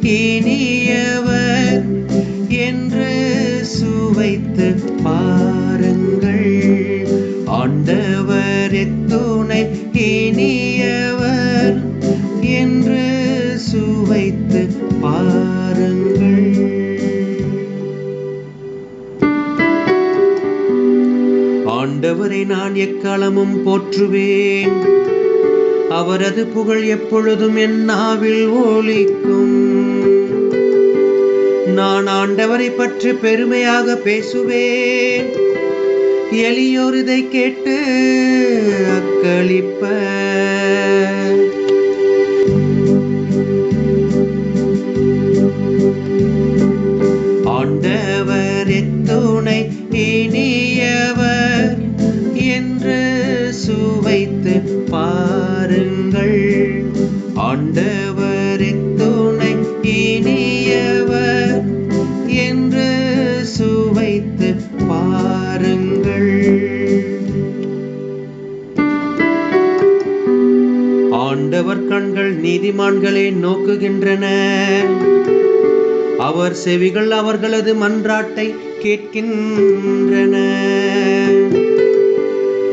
இனியவர் என்று சுவைத்து பாருங்கள். ஆண்டவர் எத்துணை இனியவர் என்று சுவைத்து பாருங்கள். ஆண்டவரை நான் எக்காலமும் போற்றுவேன். அவரது புகழ் எப்பொழுதும் என் நாவில் ஒலிக்கும். நான் ஆண்டவரை பற்றி பெருமையாக பேசுவேன். எளியோர் இதை கேட்டு அக்களிப்ப ஆண்டவர் துணை இனியவர் என்று சுவைத்து பாருங்கள். ஆண்டவர் கண்கள் நீதிமான்களை நோக்குகின்றன. அவர் செவிகள் அவர்களது மன்றாட்டை கேட்கின்றன.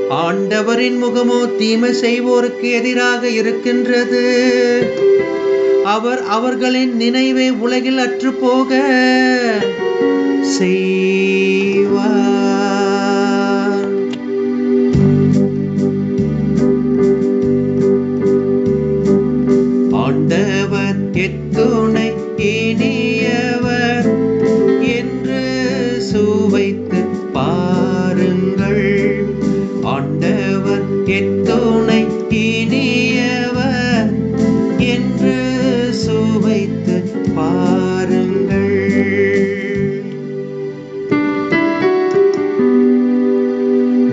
ஆண்டவரின் முகமோ தீமை செய்வோருக்கு எதிராக இருக்கின்றது. அவர் அவர்களின் நினைவை உலகில் அற்றுப்போக செய்வார். ஆண்டவர் எத்துணை இனியவர். எத்துணை இனியவர் என்று சுவைத்து பாருங்கள்.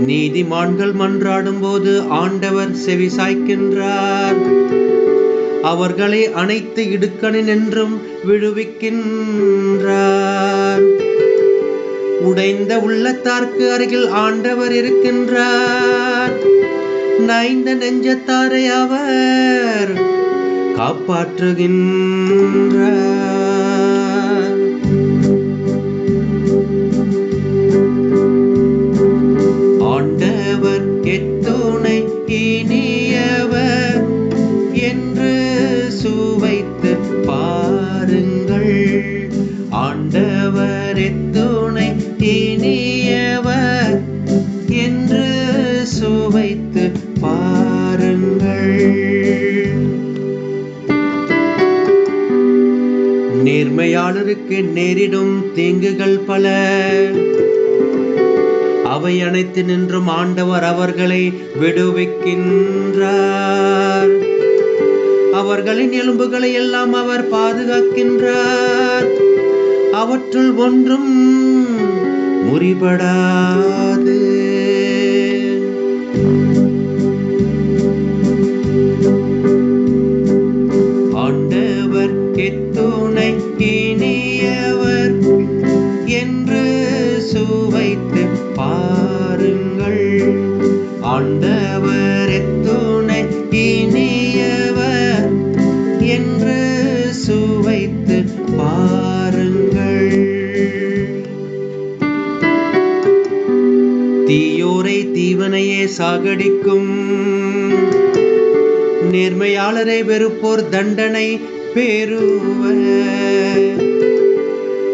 நீதிமான்கள் மன்றாடும் போது ஆண்டவர் செவி சாய்க்கின்றார். அவர்களை அனைத்து இடுக்கணின் என்றும் விடுவிக்கின்றார் உடைந்த உள்ளத்தார்க்கு அருகில் ஆண்டவர் இருக்கின்றார். நைந்த நெஞ்சத்தாரை அவர் காப்பாற்றுகின்றார் ஆண்டவர் எத்துணை இனியவர் என்று சுவைத்து உரிமையாளருக்கு நேரிடும் தீங்குகள் பல. அவை அனைத்து நின்றும் ஆண்டவர் அவர்களை விடுவிக்கின்றார். அவர்களின் எலும்புகளை எல்லாம் அவர் பாதுகாக்கின்றார். அவற்றுள் ஒன்றும் முறிபடா துணை இனியவர் என்று சுவைத்து பாருங்கள். ஆண்டவர் துணை இனியவர் என்று சுவைத்து பாருங்கள். தீயோரை தீவனையே சாகடிக்கும். நேர்மையாளரை வெறுப்போர் தண்டனை பெறுவர்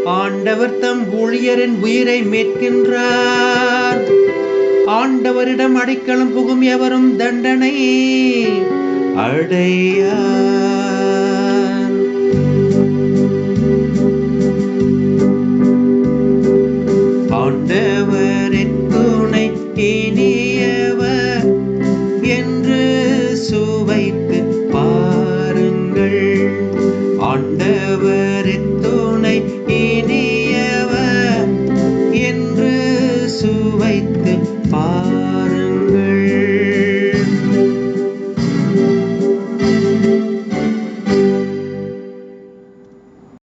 ஆண்டவர் தம் ஊழியரின் உயிரை மீட்கின்றார். ஆண்டவரிடம் அடைக்கலம் புகும் எவரும் தண்டனை அடையார்.